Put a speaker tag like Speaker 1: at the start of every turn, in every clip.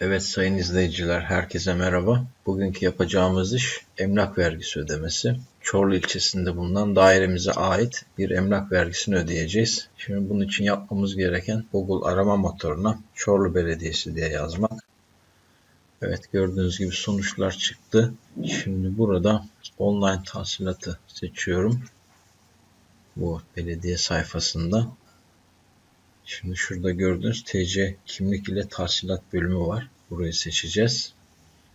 Speaker 1: Evet sayın izleyiciler, herkese merhaba. Bugünkü yapacağımız iş emlak vergisi ödemesi. Çorlu ilçesinde bulunan dairemize ait bir emlak vergisini ödeyeceğiz. Şimdi bunun için yapmamız gereken Google arama motoruna Çorlu Belediyesi diye yazmak. Evet gördüğünüz gibi sonuçlar çıktı. Şimdi burada online tahsilatı seçiyorum. Bu belediye sayfasında. Şimdi şurada gördüğünüz TC kimlik ile tahsilat bölümü var. Burayı seçeceğiz.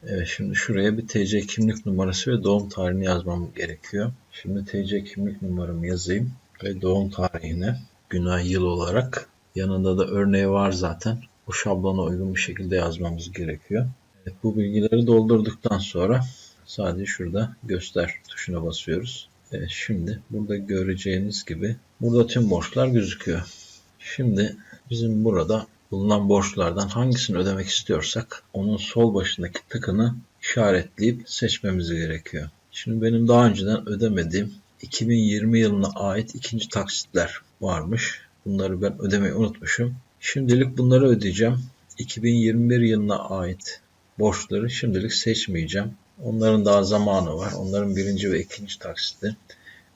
Speaker 1: Evet şimdi şuraya bir TC kimlik numarası ve doğum tarihini yazmam gerekiyor. Şimdi TC kimlik numaramı yazayım ve doğum tarihine gün ay yıl olarak yanında da örneği var zaten. Bu şablona uygun bir şekilde yazmamız gerekiyor. Evet, bu bilgileri doldurduktan sonra sadece şurada göster tuşuna basıyoruz. Evet, şimdi burada göreceğiniz gibi burada tüm borçlar gözüküyor. Şimdi bizim burada bulunan borçlardan hangisini ödemek istiyorsak onun sol başındaki tıkını işaretleyip seçmemiz gerekiyor. Şimdi benim daha önceden ödemediğim 2020 yılına ait ikinci taksitler varmış. Bunları ben ödemeyi unutmuşum. Şimdilik bunları ödeyeceğim. 2021 yılına ait borçları şimdilik seçmeyeceğim. Onların daha zamanı var. Onların birinci ve ikinci taksiti.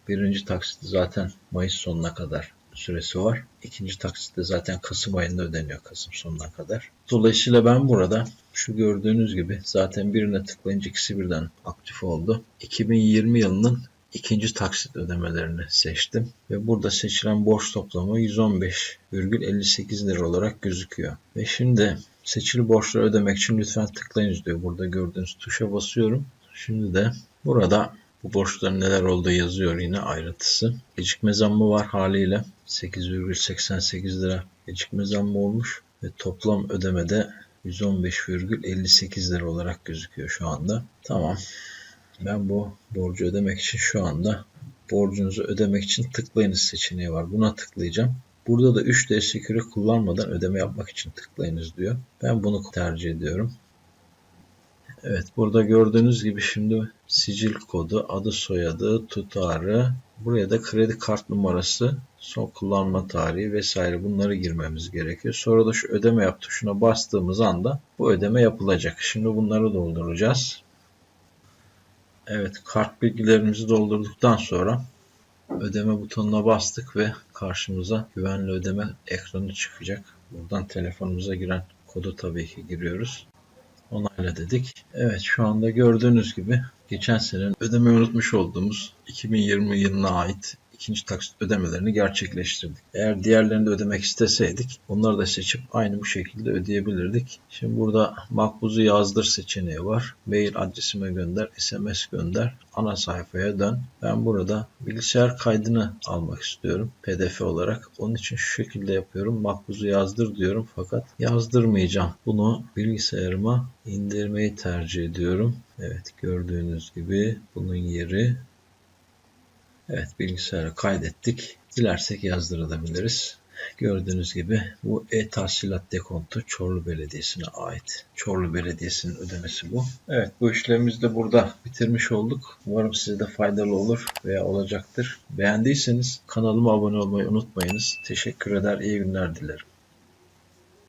Speaker 1: Birinci taksiti zaten Mayıs sonuna kadar süresi var. İkinci taksit de zaten Kasım ayında ödeniyor Kasım sonuna kadar. Dolayısıyla ben burada şu gördüğünüz gibi zaten birine tıklayınca ikisi birden aktif oldu. 2020 yılının ikinci taksit ödemelerini seçtim ve burada seçilen borç toplamı 115,58 lira olarak gözüküyor. Ve şimdi seçili borçları ödemek için lütfen tıklayınız diyor. Burada gördüğünüz tuşa basıyorum. Şimdi de burada bu borçların neler olduğu yazıyor yine ayrıntısı. Gecikme zammı var haliyle. 8,88 lira gecikme zammı olmuş ve toplam ödemede 115,58 lira olarak gözüküyor şu anda. Tamam. Ben bu borcu ödemek için şu anda borcunuzu ödemek için tıklayınız seçeneği var. Buna tıklayacağım. Burada da 3D Secure kullanmadan ödeme yapmak için tıklayınız diyor. Ben bunu tercih ediyorum. Evet burada gördüğünüz gibi şimdi sicil kodu, adı soyadı, tutarı, buraya da kredi kart numarası, son kullanma tarihi vesaire bunları girmemiz gerekiyor. Sonra da şu ödeme yap tuşuna bastığımız anda bu ödeme yapılacak. Şimdi bunları dolduracağız. Evet kart bilgilerimizi doldurduktan sonra ödeme butonuna bastık ve karşımıza güvenli ödeme ekranı çıkacak. Buradan telefonumuza giren kodu tabii ki giriyoruz onayla dedik. Evet şu anda gördüğünüz gibi geçen senenin ödeme unutmuş olduğumuz 2020 yılına ait ikinci taksit ödemelerini gerçekleştirdik. Eğer diğerlerini de ödemek isteseydik onları da seçip aynı bu şekilde ödeyebilirdik. Şimdi burada makbuzu yazdır seçeneği var. Mail adresime gönder, SMS gönder, ana sayfaya dön. Ben burada bilgisayar kaydını almak istiyorum PDF olarak. Onun için şu şekilde yapıyorum. Makbuzu yazdır diyorum fakat yazdırmayacağım. Bunu bilgisayarıma indirmeyi tercih ediyorum. Evet gördüğünüz gibi bunun yeri Evet bilgisayara kaydettik. Dilersek yazdırabiliriz. Gördüğünüz gibi bu e-tahsilat dekontu Çorlu Belediyesi'ne ait. Çorlu Belediyesi'nin ödemesi bu. Evet bu işlemimizi de burada bitirmiş olduk. Umarım size de faydalı olur veya olacaktır. Beğendiyseniz kanalıma abone olmayı unutmayınız. Teşekkür eder, iyi günler dilerim.